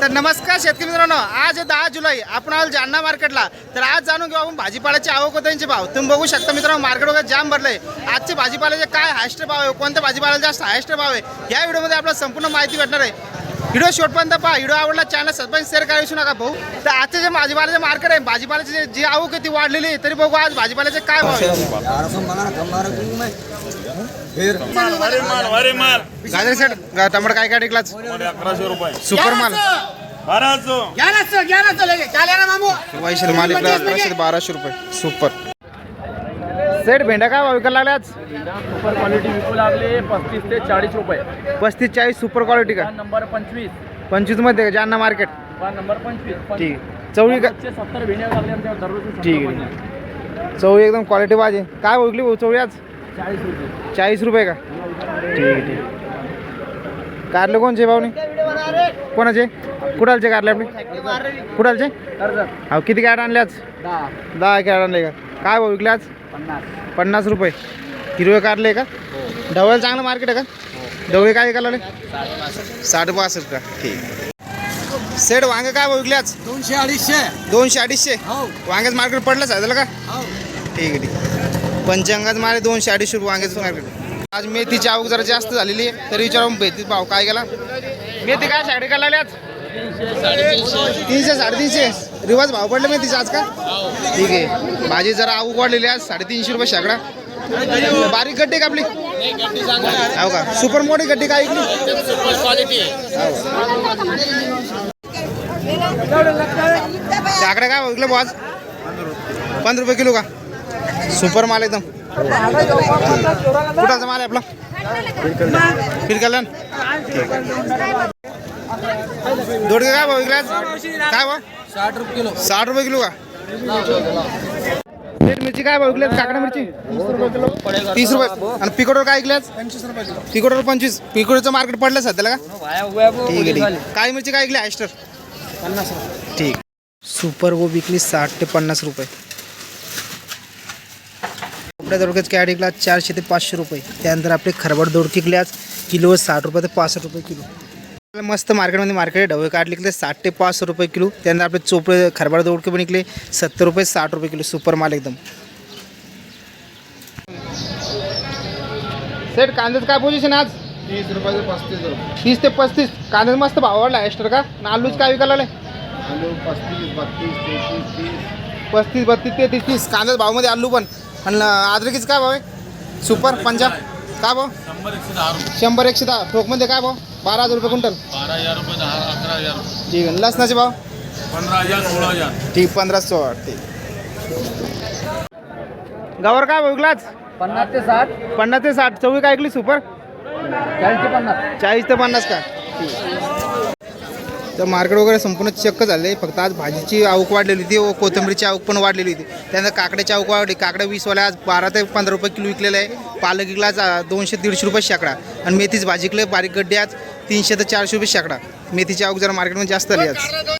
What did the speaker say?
तर नमस्कार शेतकरी मित्रांनो आज दहा जुलै. आपण आलो जालना मार्केटला. तर आज जाणून घेऊ आपण भाजीपाल्याची आवक होते त्यांचे भाव. तुम्ही बघू शकता मित्रांनो मार्केट वगैरे जाम भरलंय. आजचे भाजीपाल्याचे काय हायस्ट भाव आहे? कोणत्या भाजीपाल्याला जास्त हायस्ट भाव आहे? या व्हिडिओमध्ये आपल्याला संपूर्ण माहिती भेटणार आहे. व्हिडिओ शेवटपर्यंत पहा. व्हिडिओ आवडला चॅनल सबस्क्राईब शेअर करा विसरू नका भाऊ. तर आजचे जे भाजीपाल्याचे मार्केट आहे भाजीपाल्याची जे- जी आवक आहे ती वाढलेली आहे. तरी बघू आज भाजीपाल्याचे काय भाव आहे. वारे माल वारे माल. गाजर सेट टमाटर काय काय टिकलाच? अकराशे रुपये. सुपर माल. बाराशो वैशाली माल इकडे अकराशे ते बाराशे रुपये. सुपर. सेट भेंड्या काय भाव विकायला लागले आज सुपर क्वालिटी विकू लागले पस्तीस ते चाळीस रुपये. पस्तीस चाळीस सुपर क्वालिटी का? नंबर पंचवीस. पंचवीसमध्ये का? जालना मार्केट. नंबर पंचवीस. ठीक. चवळी का? सत्तर भेण्या लागले आमच्या दररोज ठीक आहे. चवळी एकदम क्वालिटी पाहिजे काय विकली चवळी आज? चाळीस रुपये. का? ठीक आहे ठीक आहे. कारले कोणचे भावनी? कोणाचे? कुडालचे कारले आपले? कुडालचे? कर्जत हा किती कॅट आणले आज? दहा. दहा कॅट आणले का? काय भाऊ विकले आज? पन्नास. रुपये. हिरवे कारले का? ढवळ्याला चांगलं मार्केट आहे का? ढवळे काय विकायला साठ पासष्ट का ठीक सेट वांगे काय भाव विकले आज? दोनशे अडीचशे. दोनशे अडीचशे? हो. वांग्याचं मार्केट पडलं साधायला का? हो. ठीक आहे ठीक आहे. पंचांगात मारे दोनशे अडीचशे रुपये वांग्याचं मार्केट आज मेथीची आवक जरा जास्त झालेली आहे तरी विचारून भेटतील भाव काय गेला? मेथी काय साडे काय लागल्यात? आज तीनशे साडेतीनशे. रिवाज भाव पडले मेथीचा आज का? ठीक आहे. भाजी जरा आवक वाढलेली आहे आज साडेतीनशे रुपये शेकडा बारीक गड्डी का आपली? हो का? सुपर मोठी गड्डी काय ऐकली? शेकडा काय विकलं आज? पंधरा रुपये किलो का? सुपर माल एकदम. कुठाचा माल आहे आपला? फिरकल्यान दोडके काय भाऊ विकले काय भाऊ साठ रुपये किलो साठ रुपये किलो का मिरची काय भाव विकले काकडा मिरची? तीस रुपये. आणि पिकोडवर काय विकले पंचवीस रुपये पिकोडवर पंचवीस. पिकोडचं मार्केट पडलं सध्याला का? ठीक आहे ठीक आहे. काय मिरची काय विकली? पन्नास ठीक. सुपर वो विकली साठ ते पन्नास रुपये. आपल्या दोडक्याच कॅट विकला चारशे ते पाचशे रुपये. त्यानंतर आपले खरबड दोडके विकले आज किलो साठ रुपये ते पासष्ट रुपये किलो. आपल्याला मस्त मार्केटमध्ये मार्केट ढवळे काठ विकले साठ ते पाचशे रुपये किलो. त्यानंतर आपले चोपडे खरबड दोडके पण विकले सत्तर रुपये साठ रुपये किलो. सुपर माल एकदम. सेट कांद्याचं काय पोझिशन आज? तीस रुपये ते पस्तीस रुपये. तीस ते पस्तीस. कांद्याचा मस्त भाव वाढला एक्स्ट्रा का? आणि आलूच काय विकायला लागले आलू पस्तीस बत्तीस तेहतीस तीस. पस्तीस बत्तीस तेहतीस तीस. कांद्याच्या भावमध्ये आलू पण आणि आद्रकीचं काय भाव आहे सुपर पंजाब. काय भाव शंभर एकशे दहा रुपये. शंभर एकशे दहा. ठोकमध्ये काय भाव बारा हजार रुपये क्विंटल. बारा हजार रुपये दहा अकरा हजार रुपये. ठीक आहे. लसणाचे भाव? पंधरा हजार सोळा हजार. ठीक पंधरा सोळा. ठीक. गावावर काय भाव विकलाच पन्नास ते साठ. पन्नास ते साठ. चवळी काय ऐकली? सुपर? चाळीस ते पन्नास. चाळीस ते पन्नास का? तर मार्केट वगैरे संपूर्ण चक्क झालं आहे फक्त आज भाजीची आवक वाढलेली होती व कोथंबीरची आवक पण वाढलेली होती. त्यानंतर काकड्याची आवक वाढली. काकडा वीसवाल्या आज बारा ते पंधरा रुपये किलो विकलेलं आहे. पालक विकला आज दोनशे दीडशे रुपये शेकडा. आणि मेथीच भाजी बारीक गड्डे आज तीनशे ते चारशे रुपये शेकडा. मेथीची आवक जरा मार्केटमध्ये जास्त आली आज.